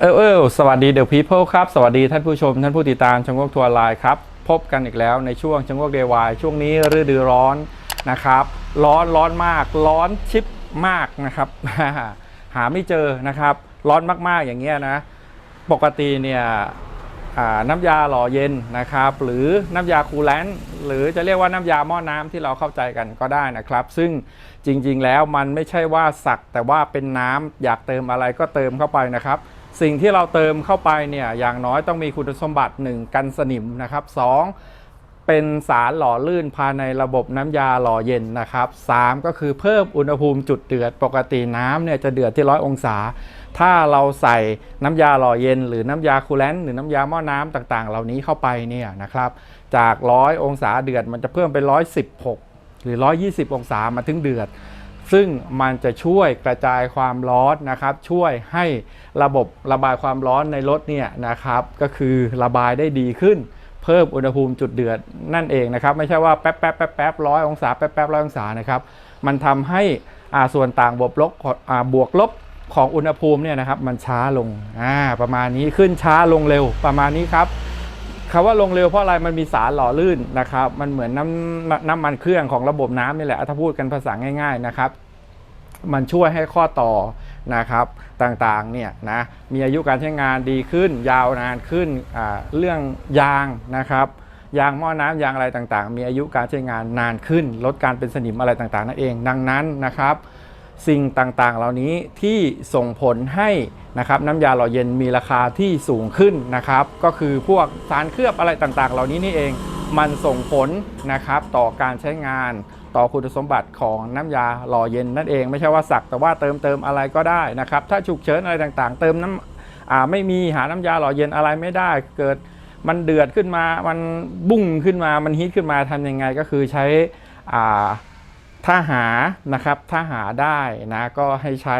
เออเออสวัสดีเดอะพีเพิลครับ สวัสดีท่านผู้ชม ท่านผู้ติดตามชงวกทัวร์ไลน์ครับ พบกันอีกแล้วในช่วงชงวกเดวายช่วงนี้ฤดูร้อนนะครับ ร้อนร้อนมาก ร้อนชิปมากนะครับ หาไม่เจอนะครับ ร้อนมากๆอย่างเงี้ยนะ ปกติเนี่ยน้ำยาหล่อเย็นนะครับ หรือน้ำยาคูลแลนต์หรือจะเรียกว่าน้ำยาหม้อน้ำที่เราเข้าใจกันก็ได้นะครับ ซึ่งจริงๆแล้วมันไม่ใช่ว่าสักแต่ว่าเป็นน้ำอยากเติมอะไรก็เติมเข้าไปนะครับ สิ่งที่เราเติมเข้าไปเนี่ยอย่างน้อยต้องมีคุณสมบัติ 1 กันสนิมนะครับสองเป็นสารหล่อลื่นภายในระบบน้ำยาหล่อเย็นนะครับสามก็คือเพิ่มอุณหภูมิจุดเดือดปกติน้ำเนี่ยจะเดือดที่ร้อยองศา ถ้าเราใส่น้ำยาหล่อเย็น หรือน้ำยาคูลแลนต์หรือน้ำยาหม้อน้ำต่างๆ เหล่านี้เข้าไปเนี่ยนะครับจากร้อยองศาเดือดมันจะเพิ่มเป็น116 หรือ 120 องศามาถึงเดือด ซึ่งมันจะช่วยกระจายความร้อนนะครับ ช่วยให้ระบบระบายความร้อนในรถเนี่ยนะครับ ก็คือระบายได้ดีขึ้น เพิ่มอุณหภูมิจุดเดือดนั่นเองนะครับ ไม่ใช่ว่าแป๊บแป๊บแป๊บแป๊บร้อยองศาแป๊บแป๊บร้อยองศานะครับ มันทำให้อ่าส่วนต่างบวกลบบวกลบของอุณหภูมิเนี่ยนะครับ มันช้าลงอ่าประมาณนี้ขึ้นช้าลงเร็วประมาณนี้ครับ คำว่าลงเร็วเพราะอะไรมันมีสารหล่อลื่นนะครับ มันเหมือนน้ำน้ำมันเครื่องของระบบน้ำนี่แหละถ้าพูดกันภาษาง่าย ๆนะครับ มันช่วยให้ข้อต่อนะครับต่างๆเนี่ยนะมีอายุการใช้งานดีขึ้น ยาวนานขึ้นเรื่องยางนะครับยางหม้อน้ำยางอะไรต่างๆ มีอายุการใช้งานนานขึ้น ลดการเป็นสนิมอะไรต่างๆนั่นเอง ดังนั้นนะครับ สิ่งต่างๆ เหล่านี้ที่ส่งผลให้นะครับน้ำยาหล่อเย็นมีราคาที่สูงขึ้นนะครับ ก็คือพวกสารเคลือบอะไรต่างๆ เหล่านี้นี่เองมันส่งผลนะครับต่อการใช้งานต่อคุณสมบัติของน้ำยาหล่อเย็นนั่นเองไม่ใช่ว่าสักแต่ว่าเติมเติมอะไรก็ได้นะครับ ถ้าฉุกเฉินอะไรต่างๆ เติมน้ำไม่มีหาน้ำยาหล่อเย็นอะไรไม่ได้ เกิดมันเดือดขึ้นมามันบุ้งขึ้นมามันฮีทขึ้นมาทำยังไงก็คือใช้อ่า ถ้าหานะครับถ้าหาได้นะก็ให้ใช้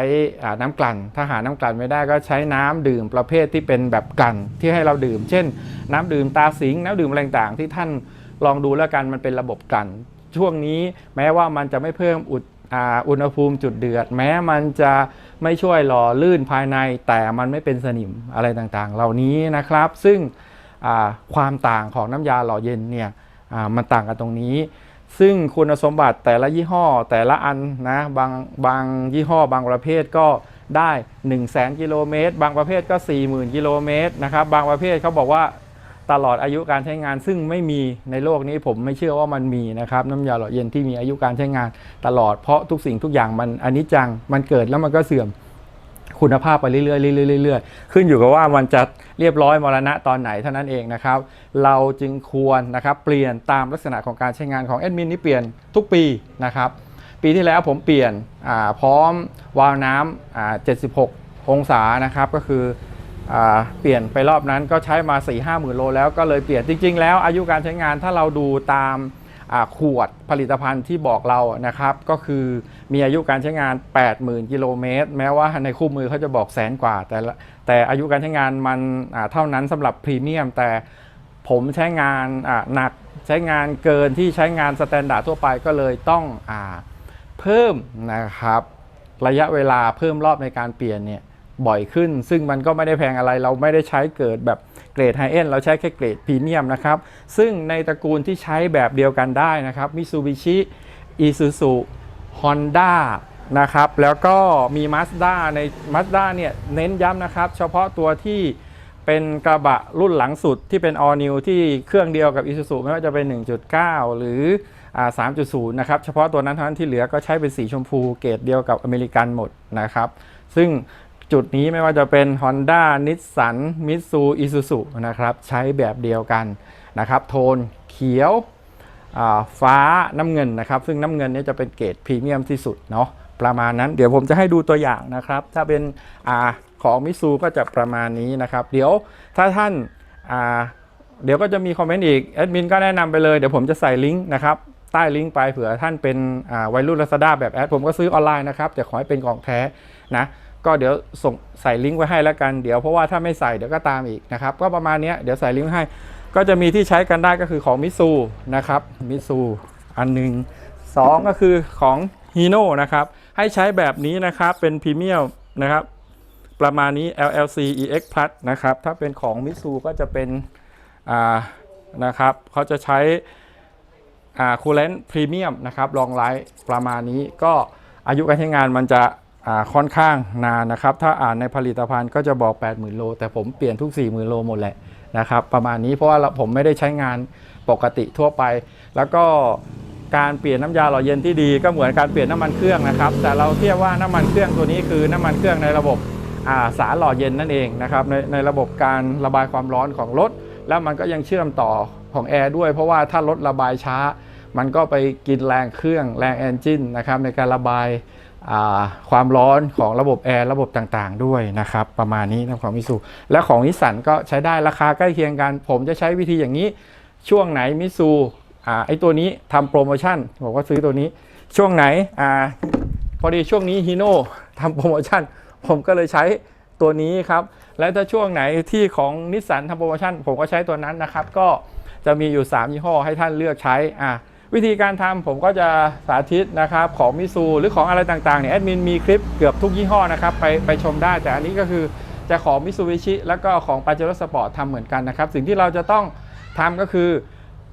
น้ำกลั่น ถ้าหาน้ำกลั่นไม่ได้ก็ใช้น้ำดื่มประเภทที่เป็นแบบกลั่นที่ให้เราดื่ม เช่น น้ำดื่มตาสิงน้ำดื่มอะไรต่างๆที่ท่านลองดูแล้วกันมันเป็นระบบกลั่น ช่วงนี้แม้ว่ามันจะไม่เพิ่มอุดอ,อุณหภูมิจุดเดือด แม้มันจะไม่ช่วยหล่อลื่นภายใน แต่มันไม่เป็นสนิมอะไรต่างๆ เหล่านี้นะครับ ซึ่งความต่างของน้ำยาหล่อเย็นเนี่ยมันต่างกันตรงนี้ ซึ่งคุณสมบัติแต่ละยี่ห้อแต่ละอันนะบางบางยี่ห้อบางประเภทก็ได้ 1 0 0 0 0แกิโลเมตร บางประเภทก็ 40,000 กิโลเมตรนะครับบางประเภทเขาบอกว่าตลอดอายุการใช้งาน ซึ่งไม่มีในโลกนี้ผมไม่เชื่อว่ามันมีนะครับน้ำยาหล่อเย็นที่มีอายุการใช้งานตลอดเพราะทุกสิ่งทุกอย่างมันอนิจจังมันเกิดแล้วมันก็เสื่อม คุณภาพไปเรื่อยๆเรื่อยๆเรื่อยๆขึ้นอยู่กับว่ามันจะเรียบร้อยมรณะตอนไหนเท่านั้นเองนะครับ เราจึงควรนะครับเปลี่ยนตามลักษณะของการใช้งานของแอดมินนี่เปลี่ยนทุกปีนะครับ ปีที่แล้วผมเปลี่ยนพร้อมวาล์วน้ำ76 องศานะครับก็คือเปลี่ยนไปรอบนั้นก็ใช้มา 4 5 หมื่นโลแล้วก็เลยเปลี่ยนจริง ๆ แล้วอายุการใช้งานถ้าเราดูตาม ขวดผลิตภัณฑ์ที่บอกเรานะครับ ก็คือมีอายุการใช้งาน 80,000 กิโลเมตร แม้ว่าในคู่มือเขาจะบอกแสนกว่า แต่แต่อายุการใช้งานมันเท่านั้นสำหรับพรีเมียม แต่ผมใช้งานหนักใช้งานเกินที่ใช้งานสแตนดาร์ดทั่วไปก็เลยต้องอเพิ่มนะครับ ระยะเวลาเพิ่มรอบในการเปลี่ยนเนี่ยบ่อยขึ้น ซึ่งมันก็ไม่ได้แพงอะไรเราไม่ได้ใช้เกิดแบบ เกรดไฮเอ็นเราใช้แค่เกรดพรีเมียมนะครับ ซึ่งในตระกูลที่ใช้แบบเดียวกันได้นะครับมิซูบิชิอีซูซูฮอนด้านะครับ แล้วก็มี Mazda ใน Mazda เนี่ยเน้นย้ำนะครับ เฉพาะตัวที่เป็นกระบะรุ่นหลังสุดที่เป็น All New ที่เครื่องเดียวกับ Isuzu ไม่ว่าจะเป็น 1.9 หรือ 3.0 นะครับ เฉพาะตัวนั้นเท่านั้นที่เหลือก็ใช้เป็นสีชมพูเกรดเดียวกับอเมริกันหมดนะครับ ซึ่ง จุดนี้ไม่ว่าจะเป็น Honda Nissan Mitsu Isuzu นะครับ ใช้แบบเดียวกันนะครับ โทนเขียวฟ้าน้ำเงินนะครับ ซึ่งน้ำเงินนี่จะเป็นเกรดพรีเมียมที่สุดเนาะประมาณนั้น เดี๋ยวผมจะให้ดูตัวอย่างนะครับ ถ้าเป็นอของมิซูก็จะประมาณนี้นะครับ เดี๋ยวถ้าท่านาเดี๋ยวก็จะมีคอมเมนต์อีกแอดมินก็แนะนำไปเลย เดี๋ยวผมจะใส่ลิงก์นะครับใต้ลิงก์ไปเผื่อท่านเป็นวัยรุ่นลาซาด้าแบบแอดผมก็ซื้อออนไลน์นะครับแต่ขอให้เป็นของแท้นะ ก็เดี๋ยวส่งใส่ลิงก์ไว้ให้แล้วกันเดี๋ยวเพราะว่าถ้าไม่ใส่เดี๋ยวก็ตามอีกนะครับก็ประมาณนี้เดี๋ยวใส่ลิงก์ให้ ก็จะมีที่ใช้กันได้ก็คือของมิซูนะครับมิซูอันหนึ่งสองก็คือของฮีโน่นะครับให้ใช้แบบนี้นะครับเป็นพรีเมียมนะครับประมาณนี้ LLC EX Plus นะครับถ้าเป็นของมิซูก็จะเป็นอ่านะครับเขาจะใช้อ่าคูลเลนต์พรีเมียมนะครับลองไลท์ประมาณนี้ก็อายุการใช้งานมันจะ ค่อนข้างนานนะครับ ถ้าอ่านในผลิตภัณฑ์ก็จะบอก 80,000 โล แต่ผมเปลี่ยนทุก 40,000 โลหมดแหละนะครับ ประมาณนี้เพราะว่าเราผมไม่ได้ใช้งานปกติทั่วไป แล้วก็การเปลี่ยนน้ำยาหล่อเย็นที่ดีก็เหมือนการเปลี่ยนน้ำมันเครื่องนะครับ แต่เราเทียบว่าน้ำมันเครื่องตัวนี้คือน้ำมันเครื่องในระบบาสารหล่อเย็นนั่นเองนะครับในในระบบการระบายความร้อนของรถ แล้วมันก็ยังเชื่อมต่อของแอร์ด้วย เพราะว่าถ้ารถระบายช้า มันก็ไปกินแรงเครื่องแรงเอนจินนะครับในการระบาย ความร้อนของระบบแอร์ระบบต่างๆ ด้วยนะครับ ประมาณนี้นะของมิสูและของนิสสันก็ใช้ได้ราคาใกล้เคียงกัน ผมจะใช้วิธีอย่างนี้ ช่วงไหนมิซูไอตัวนี้ทำโปรโมชั่นบอกว่าซื้อตัวนี้ ช่วงไหนอพอดีช่วงนี้ฮีโน่ทำโปรโมชั่น ผมก็เลยใช้ตัวนี้ครับ และถ้าช่วงไหนที่ของนิสสันทำโปรโมชั่น ผมก็ใช้ตัวนั้นนะครับ ก็จะมีอยู่ 3 ยี่ห้อให้ท่านเลือกใช้อ่า วิธีการทำผมก็จะสาธิตนะครับของมิซูหรือของอะไรต่างๆเนี่ยแอดมินมีคลิปเกือบทุกยี่ห้อนะครับไปไปชมได้ แต่อันนี้ก็คือจะของมิซูบิชิแล้วก็ของปาเจโร่สปอร์ตทำเหมือนกันนะครับ สิ่งที่เราจะต้องทำก็คือ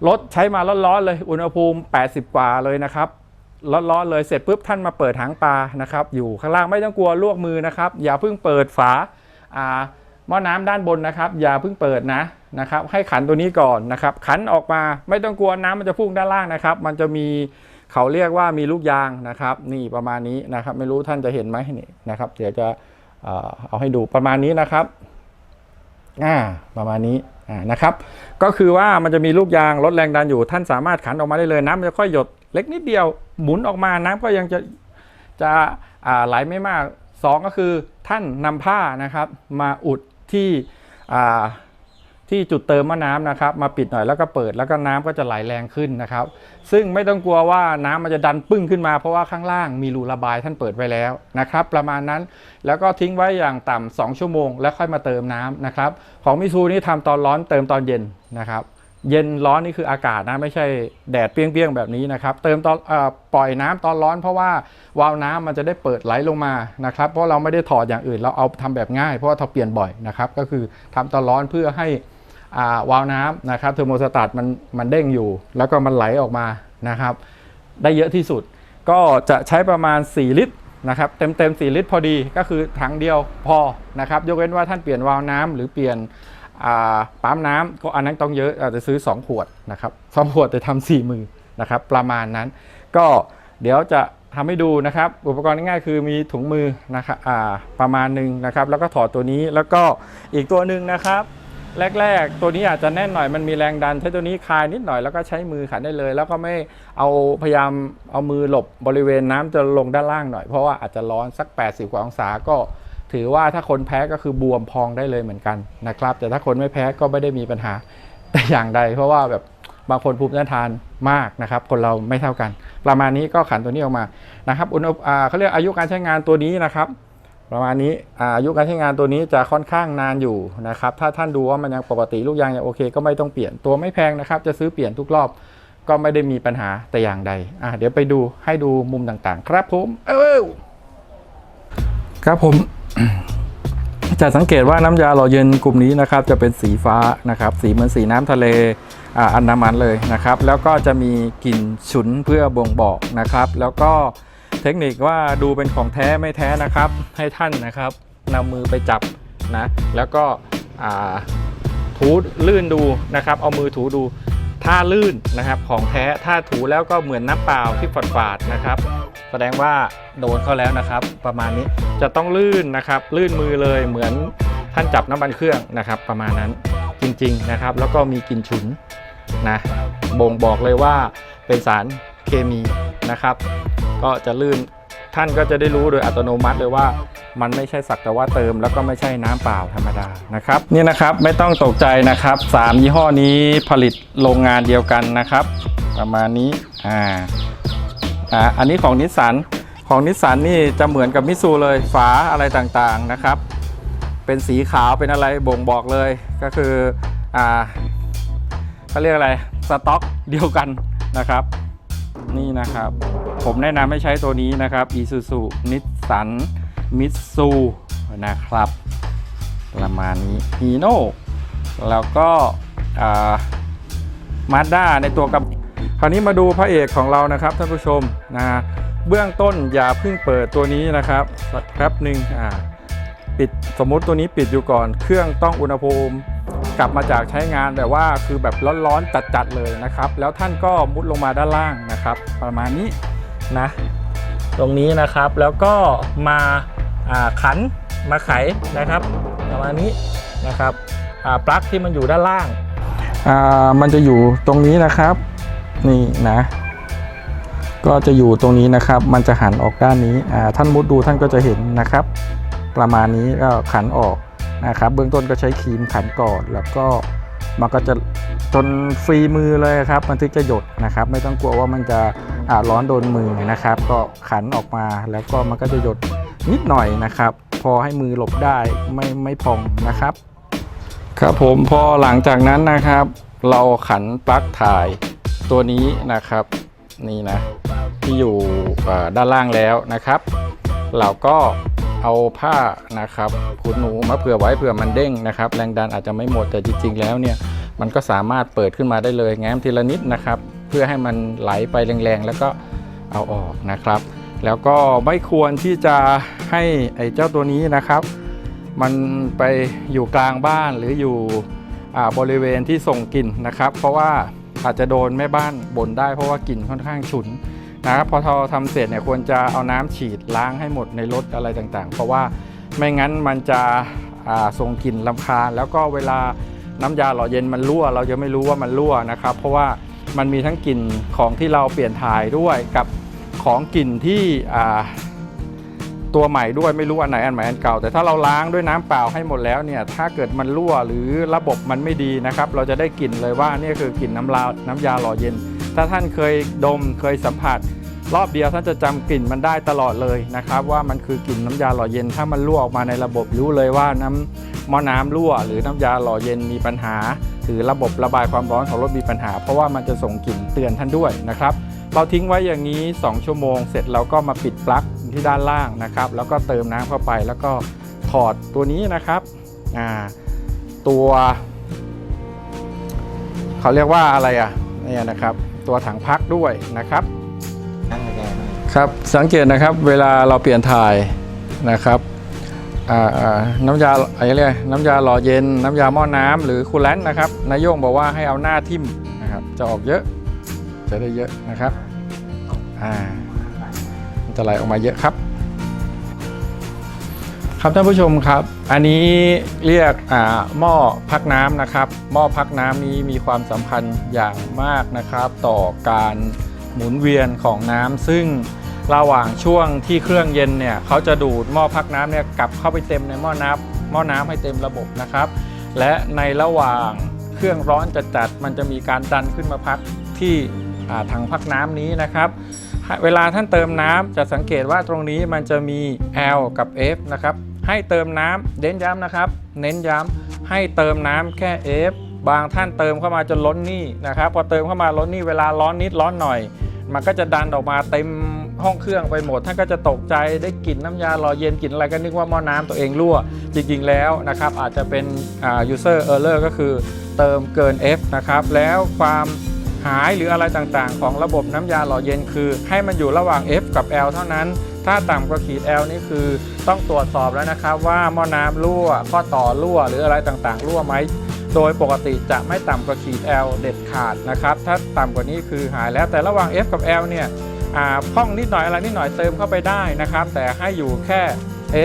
รถใช้มาร้อนๆเลยอุณหภูมิ 80 กว่าเลยนะครับร้อนๆเลยเสร็จปุ๊บท่านมาเปิดหางปลานะครับ อยู่ข้างล่างไม่ต้องกลัวลวกมือนะครับ อย่าเพิ่งเปิดฝาอ่า หม้อน้ำด้านบนนะครับ อย่าเพิ่งเปิดนะนะครับ ให้ขันตัวนี้ก่อนนะครับ ขันออกมาไม่ต้องกลัวน้ำมันจะพุ่งด้านล่างนะครับ มันจะมีเขาเรียกว่ามีลูกยางนะครับ นี่ประมาณนี้นะครับ ไม่รู้ท่านจะเห็นไหมนี่นะครับ เดี๋ยวจะเอาให้ดูประมาณนี้นะครับอ่าประมาณนี้อ่านะครับ ก็คือว่ามันจะมีลูกยางลดแรงดันอยู่ ท่านสามารถขันออกมาได้เลยน้ำมันจะค่อยหยดเล็กนิดเดียวหมุนออกมาน้ำก็ยังจะจะไหลไม่มากสองก็คือท่านนำผ้านะครับ มาอุด ที่ที่จุดเติมมะน้ำนะครับ มาปิดหน่อยแล้วก็เปิดแล้วก็น้ำก็จะไหลแรงขึ้นนะครับ ซึ่งไม่ต้องกลัวว่าน้ำมันจะดันปึ้งขึ้นมาเพราะว่าข้างล่างมีรูระบายท่านเปิดไว้แล้วนะครับ ประมาณนั้นแล้วก็ทิ้งไว้อย่างต่ำ2ชั่วโมง แล้วค่อยมาเติมน้ำนะครับ ของมิซูนี่ทำตอนร้อนเติมตอนเย็นนะครับ เย็นร้อนนี่คืออากาศนะไม่ใช่แดดเปรี้ยงๆแบบนี้นะครับเติมตอนอปล่อยน้ำตอนร้อนเพราะว่าวาล์วน้ำมันจะได้เปิดไหลลงมานะครับเพราะเราไม่ได้ถอดอย่างอื่นเราเอาทำแบบง่ายเพราะว่าเราเปลี่ยนบ่อยนะครับก็คือทำตอนร้อนเพื่อให้วาล์วน้ำนะครับเทอร์โมสตัตมันมันเด้งอยู่ แล้วก็มันไหลออกมานะครับ ได้เยอะที่สุด ก็จะใช้ประมาณ 4 ลิตรนะครับเต็มเต็ม4ลิตรพอดีก็คือถังเดียวพอนะครับยกเว้นว่าท่านเปลี่ยนวาล์วน้ำหรือเปลี่ยน ปั๊มน้ำก็อันนั้นต้องเยอะอาจจะซื้อ 2 ขวดนะครับสองขวดแต่ทำสี่มือนะครับประมาณนั้น ก็เดี๋ยวจะทำให้ดูนะครับ อุปกรณ์ง่ายๆคือมีถุงมือนะครับประมาณหนึ่งนะครับ แล้วก็ถอดตัวนี้แล้วก็อีกตัวหนึ่งนะครับแรก ๆ ตัวนี้อาจจะแน่นหน่อยมันมีแรงดันใช้ตัวนี้คลายนิดหน่อยแล้วก็ใช้มือขันได้เลย แล้วก็ไม่เอาพยายามเอามือหลบบริเวณน้ำจะลงด้านล่างหน่อยเพราะว่าอาจจะร้อนสัก 80 กว่าองศาก็ ถือว่าถ้าคนแพ้ก็คือบวมพองได้เลยเหมือนกันนะครับ แต่ถ้าคนไม่แพ้ก็ไม่ได้มีปัญหาแต่อย่างใด เพราะว่าแบบบางคนภูมิต้านทานมากนะครับ คนเราไม่เท่ากัน ประมาณนี้ก็ขันตัวนี้ออกมานะครับอุณหภูมิอ่าเขาเรียกอายุการใช้งานตัวนี้นะครับ ประมาณนี้อายุการใช้งานตัวนี้จะค่อนข้างนานอยู่นะครับ ถ้าท่านดูว่ามันยังปกติลูกยางยังโอเค ก็ไม่ต้องเปลี่ยนตัวไม่แพงนะครับ จะซื้อเปลี่ยนทุกรอบก็ไม่ได้มีปัญหาแต่อย่างใดอะเดี๋ยวไปดูให้ดูมุมต่างๆ ครับผม เอ้าครับผม จะสังเกตว่าน้ำยาหล่อเย็นกลุ่มนี้นะครับจะเป็นสีฟ้านะครับ สีเหมือนสีน้ำทะเลอันดามันเลยนะครับ แล้วก็จะมีกลิ่นฉุนเพื่อบ่งบอกนะครับ แล้วก็เทคนิคว่าดูเป็นของแท้ไม่แท้นะครับ ให้ท่านนะครับนำมือไปจับนะ แล้วก็ถูลื่นดูนะครับ เอามือถูดู ถ้าลื่นนะครับของแท้ถ้าถูแล้วก็เหมือนน้ำเปล่าที่ฝาดๆนะครับ แสดงว่าโดนเข้าแล้วนะครับ ประมาณนี้จะต้องลื่นนะครับ ลื่นมือเลยเหมือนท่านจับน้ำมันเครื่องนะครับ ประมาณนั้นจริงๆนะครับ แล้วก็มีกลิ่นฉุนนะบ่งบอกเลยว่าเป็นสารเคมีนะครับ ก็จะลื่น ท่านก็จะได้รู้โดยอัตโนมัติเลยว่า มันไม่ใช่สักแต่ว่าเติมแล้วก็ไม่ใช่น้ำเปล่าธรรมดานะครับนี่นะครับไม่ต้องตกใจนะครับสามยี่ห้อนี้ผลิตโรงงานเดียวกันนะครับ ประมาณนี้อ่าอ่าอันนี้ของนิสสันของนิสสันนี่จะเหมือนกับมิซูเลยฝาอะไรต่างๆนะครับ เป็นสีขาวเป็นอะไรบ่งบอกเลยก็คืออ่าเขาเรียกอะไรสต็อกเดียวกันนะครับ นี่นะครับ ผมแนะนำให้ใช้ตัวนี้นะครับ Isuzu Nissan Mitsu นะครับ ประมาณนี้ฮีโน่แล้วก็มาด้าในตัวกับคราวนี้มาดูพระเอกของเรานะครับท่านผู้ชมนะเบื้องต้นอย่าเพิ่งเปิดตัวนี้นะครับสักแป๊บหนึ่งอ่าปิดสมมติตัวนี้ปิดอยู่ก่อน เครื่องต้องอุณหภูมิ กลับมาจากใช้งานแบบว่าคือแบบร้อนๆจัดๆเลยนะครับ แล้วท่านก็มุดลงมาด้านล่างนะครับ ประมาณนี้นะ ตรงนี้นะครับแล้วก็มาขันมาไขนะครับ ประมาณนี้นะครับปลั๊กที่มันอยู่ด้านล่างามันจะอยู่ตรงนี้นะครับ นี่นะ ก็จะอยู่ตรงนี้นะครับ มันจะหันออกด้านนี้ท่านมุดดูท่านก็จะเห็นนะครับ ประมาณนี้ก็ขันออก นะครับเบื้องต้นก็ใช้ครีมขันก่อนแล้วก็มันก็จะจนฟรีมือเลยครับ มันถึงจะหยดนะครับ ไม่ต้องกลัวว่ามันจะอ่าร้อนโดนมือนะครับ ก็ขันออกมาแล้วก็มันก็จะหยดนิดหน่อยนะครับ พอให้มือหลบได้ไม่ไม่พองนะครับ ครับผมพอหลังจากนั้นนะครับ เราขันปลั๊กถ่ายตัวนี้นะครับ นี่นะที่อยู่เอ่ด้านล่างแล้วนะครับ เราก็ เอาผ้านะครับขุดหนูมาเผื่อไว้เผื่อมันเด้งนะครับ แรงดันอาจจะไม่หมดแต่จริง ๆ แล้วเนี่ยมันก็สามารถเปิดขึ้นมาได้เลย แง้มทีละนิดนะครับ เพื่อให้มันไหลไปแรงๆ แล้วก็เอาออกนะครับ แล้วก็ไม่ควรที่จะให้ไอ้เจ้าตัวนี้นะครับ มันไปอยู่กลางบ้านหรืออยู่อ่าบริเวณที่ส่งกลิ่นนะครับ เพราะว่าอาจจะโดนแม่บ้านบ่นได้เพราะว่ากลิ่นค่อนข้างฉุน นะครับพอเราทำเสร็จเนี่ยควรจะเอาน้ำฉีดล้างให้หมดในรถอะไรต่างๆ เพราะว่าไม่งั้นมันจะส่งกลิ่นลำคาญ แล้วก็เวลาน้ำยาหล่อเย็นมันรั่ว เราจะไม่รู้ว่ามันรั่วนะครับ เพราะว่ามันมีทั้งกลิ่นของที่เราเปลี่ยนถ่ายด้วยกับของกลิ่นที่ตัวใหม่ด้วยไม่รู้อันไหนอันใหม่อันเก่า แต่ถ้าเราล้างด้วยน้ำเปล่าให้หมดแล้วเนี่ยถ้าเกิดมันรั่วหรือระบบมันไม่ดีนะครับ เราจะได้กลิ่นเลยว่านี่คือกลิ่นน้ำลาน้ำยาหล่อเย็น ถ้าท่านเคยดมเคยสัมผัส รอบเดียวท่านจะจำกลิ่นมันได้ตลอดเลยนะครับว่ามันคือกลิ่นน้ำยาหล่อเย็น ถ้ามันรั่วออกมาในระบบรู้เลยว่าน้ำหม้อน้ำรั่ว หรือน้ำยาหล่อเย็นมีปัญหา หรือระบบระบายความร้อนของรถมีปัญหา เพราะว่ามันจะส่งกลิ่นเตือนท่านด้วยนะครับเราทิ้งไว้อย่างนี้ 2 ชั่วโมง เสร็จเราก็มาปิดปลั๊กที่ด้านล่างนะครับ แล้วก็เติมน้ำเข้าไปแล้วก็ถอดตัวนี้นะครับตัว เขาเรียกว่าอะไรอะเนี่ยนะครับ ตัวถังพักด้วยนะครับครับสังเกตนะครับเวลาเราเปลี่ยนถ่ายนะครับน้ำยาอะไรเรียกน้ำยาหล่อเย็น น้ำยาหม้อน้ำหรือคูลแลนต์นะครับนายโยงบอกว่าให้เอาหน้าทิ่มนะครับจะออกเยอะจะได้เยอะนะครับอ่าจะไหลออกมาเยอะครับ ครับท่านผู้ชมครับ อันนี้เรียกอ่าหม้อพักน้ำนะครับ หม้อพักน้ำนี้มีความสำคัญอย่างมากนะครับ ต่อการหมุนเวียนของน้ำซึ่งระหว่างช่วงที่เครื่องเย็นเนี่ยเขาจะดูดหม้อพักน้ำเนี่ยกลับเข้าไปเต็มในหม้อน้ำหม้อน้ำให้เต็มระบบนะครับ และในระหว่างเครื่องร้อนจัดๆมันจะมีการดันขึ้นมาพักที่อ่าถังพักน้ำนี้นะครับ เวลาท่านเติมน้ำจะสังเกตว่าตรงนี้มันจะมี L กับ F นะครับ ให้เติมน้ำเน้นย้ำนะครับ เน้นย้ำให้เติมน้ำแค่ F บางท่านเติมเข้ามาจนล้นนี่นะครับ พอเติมเข้ามาล้นนี่เวลาร้อนนิดร้อนหน่อย มันก็จะดันออกมาเต็มห้องเครื่องไปหมดท่านก็จะตกใจได้กลิ่นน้ำยาหล่อเย็นกลิ่นอะไรก็นึกว่าหม้อน้ำตัวเองรั่ว จริง ๆ แล้วนะครับอาจจะเป็นอ่า user error ก็คือเติมเกิน F นะครับแล้วความหายหรืออะไรต่างๆ ของระบบน้ำยาหล่อเย็นคือ ให้มันอยู่ระหว่าง F กับ L เท่านั้น ถ้าต่ำกว่าขีด L นี่คือต้องตรวจสอบแล้วนะครับ ว่าหม้อน้ำรั่ว ข้อต่อรั่ว หรืออะไรต่างๆ รั่วไหมโดยปกติจะไม่ต่ำกว่าขีด L เด็ดขาดนะครับ ถ้าต่ำกว่านี้คือหายแล้วแต่ระหว่าง F กับ L เนี่ยอ่าพ่องนิดหน่อยอะไรนิดหน่อยเติมเข้าไปได้นะครับ แต่ให้อยู่แค่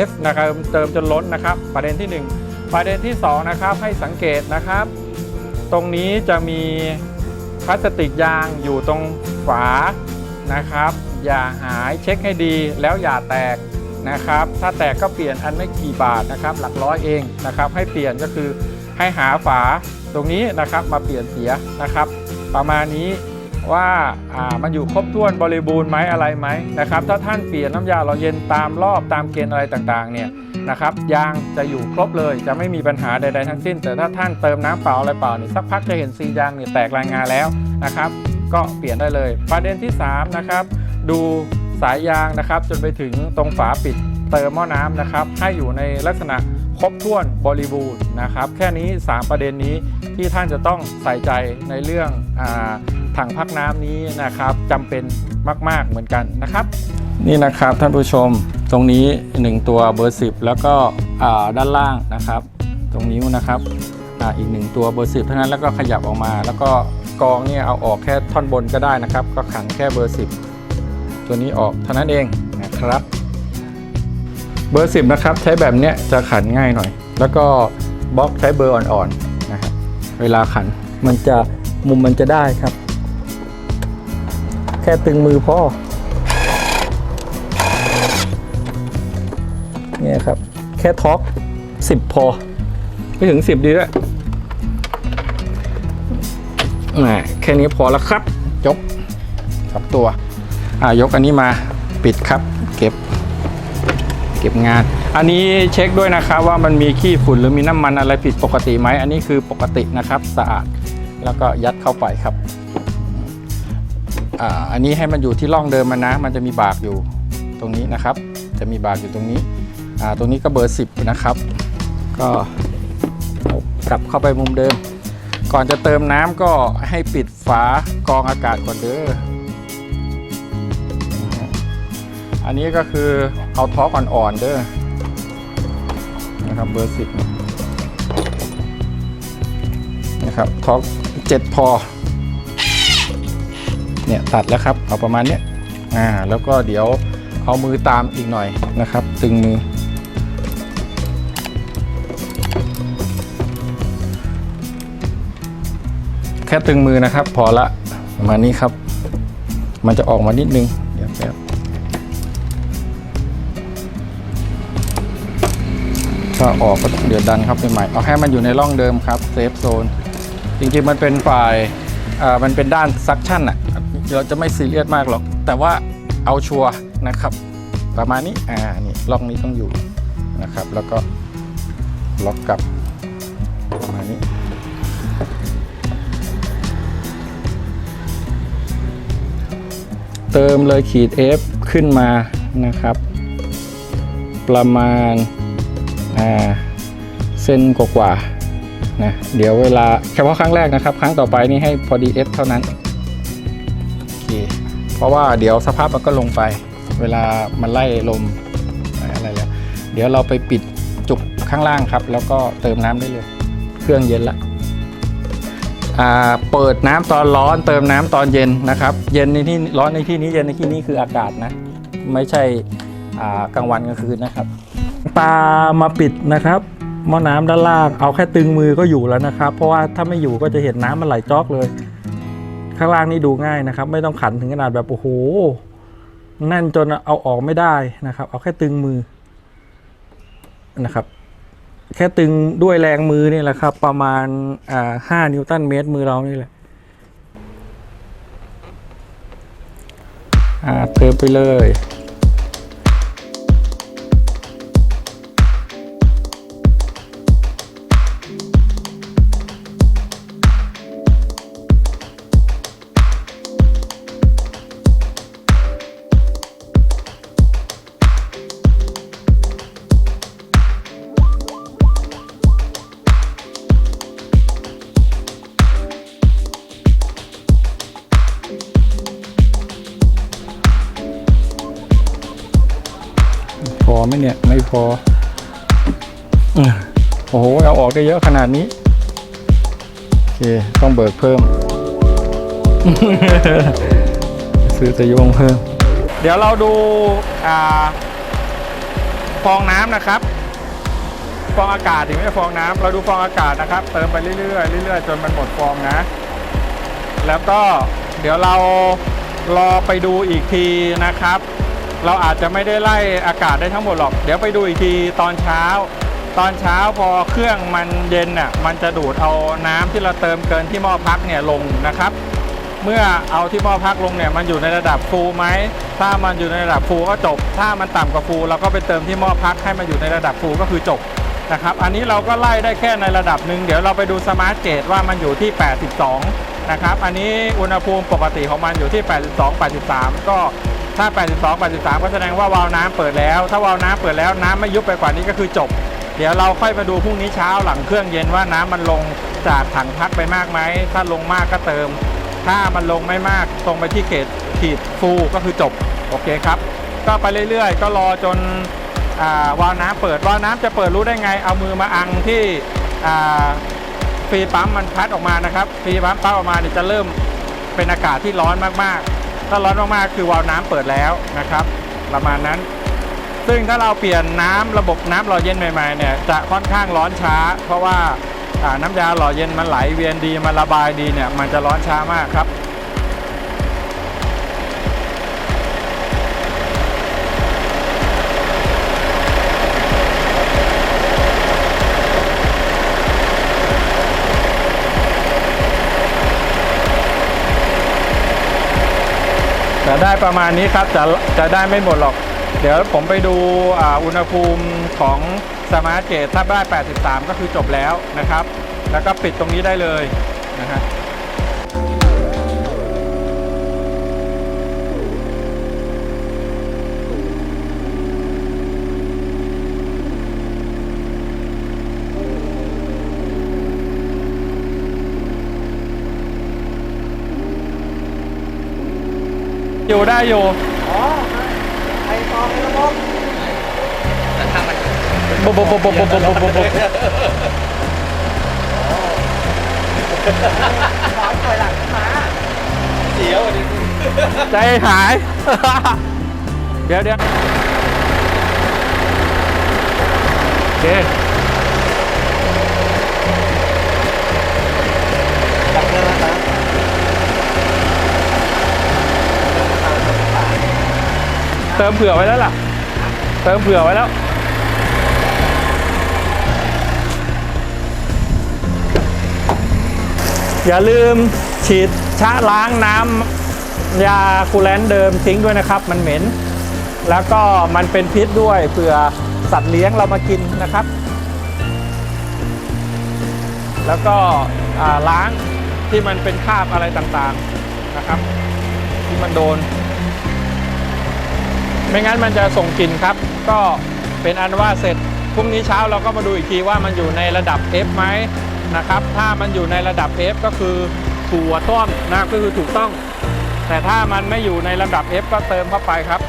F นะครับเติมจนล้นนะครับ ประเด็นที่ 1 ประเด็นที่ 2 นะครับ ให้สังเกตนะครับ ตรงนี้จะมีพลาสติกยางอยู่ตรงฝานะครับ อย่าหายเช็คให้ดีแล้วอย่าแตกนะครับ ถ้าแตกก็เปลี่ยนอันไม่กี่บาทนะครับ หลักร้อยเองนะครับ ให้เปลี่ยนก็คือให้หาฝาตรงนี้นะครับมาเปลี่ยนเสียนะครับ ประมาณนี้ว่าอ่ามันอยู่ครบถ้วนบริบูรณ์ไหมอะไรไหมนะครับ ถ้าท่านเปลี่ยนน้ำยาหล่อเย็นตามรอบตามเกณฑ์อะไรต่างๆเนี่ยนะครับยางจะอยู่ครบเลยจะไม่มีปัญหาใดๆทั้งสิ้น แต่ถ้าท่านเติมน้ำเปล่าอะไรเปล่านี่สักพักจะเห็นซียางเนี่ยแตกรายงานแล้วนะครับ ก็เปลี่ยนได้เลย ประเด็นที่ 3 นะครับ ดูสายยางนะครับ จนไปถึงตรงฝาปิดเติมหม้อน้ำนะครับ ให้อยู่ในลักษณะครบถ้วนบริบูรณ์นะครับ แค่นี้ 3 ประเด็นนี้ที่ท่านจะต้องใส่ใจในเรื่องอถังพักน้ำนี้นะครับจำเป็นมาก ๆเหมือนกันนะครับ นี่นะครับท่านผู้ชมตรงนี้ 1 ตัวเบอร์ 10 แล้วก็ด้านล่างนะครับ ตรงนิ้วนะครับออีกหนึ่งตัวเบอร์ 10 เท่านั้นแล้วก็ขยับออกมา แล้วก็กองเนี่ยเอาออกแค่ท่อนบนก็ได้นะครับ ก็ขันแค่เบอร์ 10 ตัวนี้ออกเท่านั้นเองนะครับ เบอร์ 10 นะครับ ใช้แบบเนี้ยจะขันง่ายหน่อย แล้วก็บล็อกใช้เบอร์อ่อนๆนะครับเวลาขันมันจะมุมมันจะได้ครับ แค่ตึงมือพอเนี่ยครับ แค่ท็อก10 พอ ไม่ถึง 10 ดีด้วยแหมแค่นี้พอแล้วครับยกกับตัว อ่ายกอันนี้มาปิดครับ เก็บ เก็บงาน อันนี้เช็คด้วยนะครับว่ามันมีขี้ฝุ่นหรือมีน้ำมันอะไรผิดปกติไหมอันนี้คือปกตินะครับสะอาดแล้วก็ยัดเข้าไปครับอ่าอันนี้ให้มันอยู่ที่ร่องเดิมมันนะ มันจะมีบากอยู่ตรงนี้นะครับ จะมีบากอยู่ตรงนี้อ่าตรงนี้ก็เบอร์ 10 นะครับ ก็กลับเข้าไปมุมเดิม ก่อนจะเติมน้ำก็ให้ปิดฝากรองอากาศก่อนเด้อ อันนี้ก็คือเอาท็อกอ่อนๆเด้อนะครับเบอร์สิบนะครับท็อกเจ็ดพอเนี่ยตัดแล้วครับเอาประมาณเนี้ยอ่าแล้วก็เดี๋ยวเอามือตามอีกหน่อยนะครับ ตึงมือ แค่ตึงมือนะครับ พอละประมาณนี้ครับ มันจะออกมานิดนึง ถ้าออกก็เดี๋ยวดันครับใหม่ๆเอาให้มันอยู่ในร่องเดิมครับเซฟโซน จริงๆมันเป็นฝ่ายอ่ามันเป็นด้านซักชั่นอะเราจะไม่ซีเรียสมากหรอก แต่ว่าเอาชัวร์นะครับ ประมาณนี้อ่านี่ร่องนี้ต้องอยู่นะครับ แล้วก็ล็อกกลับประมาณนี้เติมเลยขีด F ขึ้นมานะครับ ประมาณ เส้นกว่าๆนะเดี๋ยวเวลาเฉพาะครั้งแรกนะครับ ครั้งต่อไปนี่ให้พอดี F เท่านั้นโอเคเพราะว่าเดี๋ยวสภาพมันก็ลงไป เวลามันไล่ลมอะไรแล้วเดี๋ยวเราไปปิดจุกข้างล่างครับ แล้วก็เติมน้ำได้เลย เครื่องเย็นละเปิดน้ำตอนร้อน เติมน้ำตอนเย็นนะครับ เย็นในที่ร้อนในที่นี้เย็นในที่นี้คืออากาศนะ ไม่ใช่กลางวันกลางคืนนะครับ ตามาปิดนะครับหม้อน้ำด้านล่างเอาแค่ตึงมือก็อยู่แล้วนะครับ เพราะว่าถ้าไม่อยู่ก็จะเห็นน้ำมันไหลจอกเลย ข้างล่างนี่ดูง่ายนะครับ ไม่ต้องขันถึงขนาดแบบโอ้โหแน่นจนเอาออกไม่ได้นะครับ เอาแค่ตึงมือนะครับ แค่ตึงด้วยแรงมือนี่แหละครับ ประมาณอ่าห้านิวตันเมตรมือเรานี่แหละอ่าเติมไปเลย โอ้โห เอาออกได้เยอะขนาดนี้ โอเค ต้องเบิกเพิ่ม ซื้อสยงเพิ่ม เดี๋ยวเราดูอฟองน้ำนะครับ ฟองอากาศถึงไม่ใช่ฟองน้ำเราดูฟองอากาศนะครับ เติมไปเรื่อยๆเรื่อยๆจนมันหมดฟองนะ แล้วก็เดี๋ยวเรารอไปดูอีกทีนะครับ เราอาจจะไม่ได้ไล่อากาศได้ทั้งหมดหรอก เดี๋ยวไปดูอีกทีตอนเช้า ตอนเช้าพอเครื่องมันเย็นน่ะมันจะดูดเอาน้ำที่เราเติมเกินที่หม้อพักเนี่ยลงนะครับ เมื่อเอาที่หม้อพักลงเนี่ยมันอยู่ในระดับฟูไหมถ้ามันอยู่ในระดับฟูก็จบ ถ้ามันต่ำกว่าฟูเราก็ไปเติมที่หม้อพักให้มันอยู่ในระดับฟูก็คือจบนะครับ อันนี้เราก็ไล่ได้แค่ในระดับหนึ่งเดี๋ยวเราไปดูสมาร์ทเกจว่ามันอยู่ที่ 82 นะครับ อันนี้อุณหภูมิปกติของมันอยู่ที่ 82 83 ก็ถ้า 82 83 ก็แสดงว่าวาล์วน้ำเปิดแล้ว ถ้าวาล์วน้ำเปิดแล้วน้ำไม่ยุบไปกว่านี้ก็คือจบ เดี๋ยวเราค่อยมาดูพรุ่งนี้เช้าหลังเครื่องเย็นว่าน้ำมันลงจากถังพักไปมากไหม ถ้าลงมากก็เติม ถ้ามันลงไม่มากตรงไปที่เกตขีดฟูก็คือจบ โอเคครับ ก็ไปเรื่อยๆ ก็รอจนอวาล์วน้ำเปิดวาล์วน้ำจะเปิดรู้ได้ไง เอามือมาอังที่ฟีปั๊มมันพัดออกมานะครับฟีปั๊มพัดออกมาเนี่ยจะเริ่มเป็นอากาศที่ร้อนมากๆ ถ้าร้อนมากๆ คือวาล์วน้ำเปิดแล้วนะครับ ประมาณนั้น ซึ่งถ้าเราเปลี่ยนน้ำระบบน้ำหล่อเย็นใหม่ๆเนี่ยจะค่อนข้างร้อนช้า เพราะว่าน้ำยาหล่อเย็นมันไหลเวียนดีมันระบายดีเนี่ยมันจะร้อนช้ามากครับจะได้ประมาณนี้ครับจะจะได้ไม่หมดหรอก เดี๋ยวผมไปดูอุณหภูมิของสมาร์ทเกตถ้าได้ 83 ก็คือจบแล้วนะครับ แล้วก็ปิดตรงนี้ได้เลยนะฮะอยู่ได้อยู่ อ๋อไอตองในบบบบบบบบบบบบบบถอยถอยหลังมาเสียวดิใจหาย เดี๋ยวเดี๋ยวโอเค จับเงินแล้วนะ เติมเผื่อไว้แล้วล่ะ เติมเผื่อไว้แล้ว อย่าลืมฉีดชะล้างน้ำยาคูลแลนต์เดิมทิ้งด้วยนะครับ มันเหม็น แล้วก็มันเป็นพิษด้วยเผื่อสัตว์เลี้ยงเรามากินนะครับ แล้วก็ล้างที่มันเป็นคราบอะไรต่างๆนะครับ ที่มันโดน ไม่งั้นมันจะส่งกลิ่นครับ ก็เป็นอันว่าเสร็จพรุ่งนี้เช้าเราก็มาดูอีกทีว่ามันอยู่ในระดับ F ไหมนะครับ ถ้ามันอยู่ในระดับ F ก็คือถูกต้อมนะก็คือถูกต้อง แต่ถ้ามันไม่อยู่ในระดับ F ก็เติมเข้าไปครับ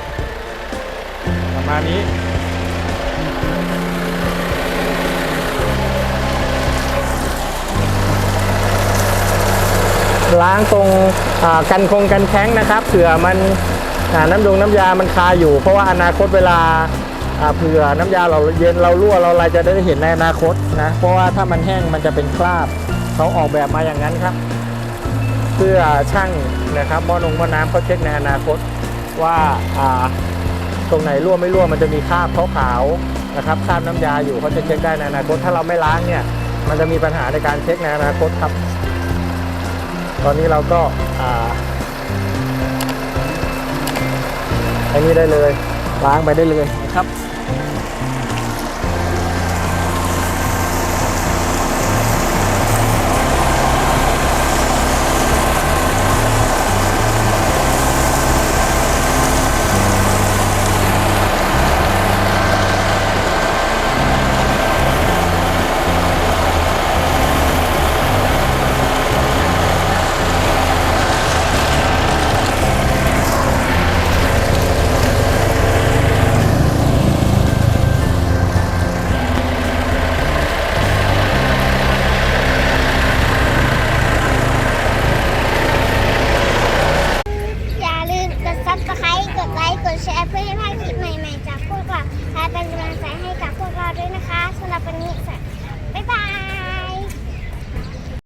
ประมาณนี้ล้างตรงกันคงกันแข้งนะครับเผื่อมัน น้ำดงน้ำยามันคาอยู่ เพราะว่าอนาคตเวลาเผื่อน้ำยาเราเย็นเรารั่วเราอะไรจะได้เห็นในอนาคตนะเพราะว่าถ้ามันแห้งมันจะเป็นคราบเขาออกแบบมาอย่างนั้นครับ เพื่อช่างนะครับมอนงมอน้ำเขาเช็คในอนาคตว่าตรงไหนรั่วไม่รั่วมันจะมีคราบขาวๆนะครับคราบน้ำยาอยู่เขาจะเช็คได้ในอนาคตถ้าเราไม่ล้างเนี่ย มันจะมีปัญหาในการเช็คในอนาคตครับ ตอนนี้เราก็อ่า อันนี้ได้เลยล้างไปได้เลยนะครับ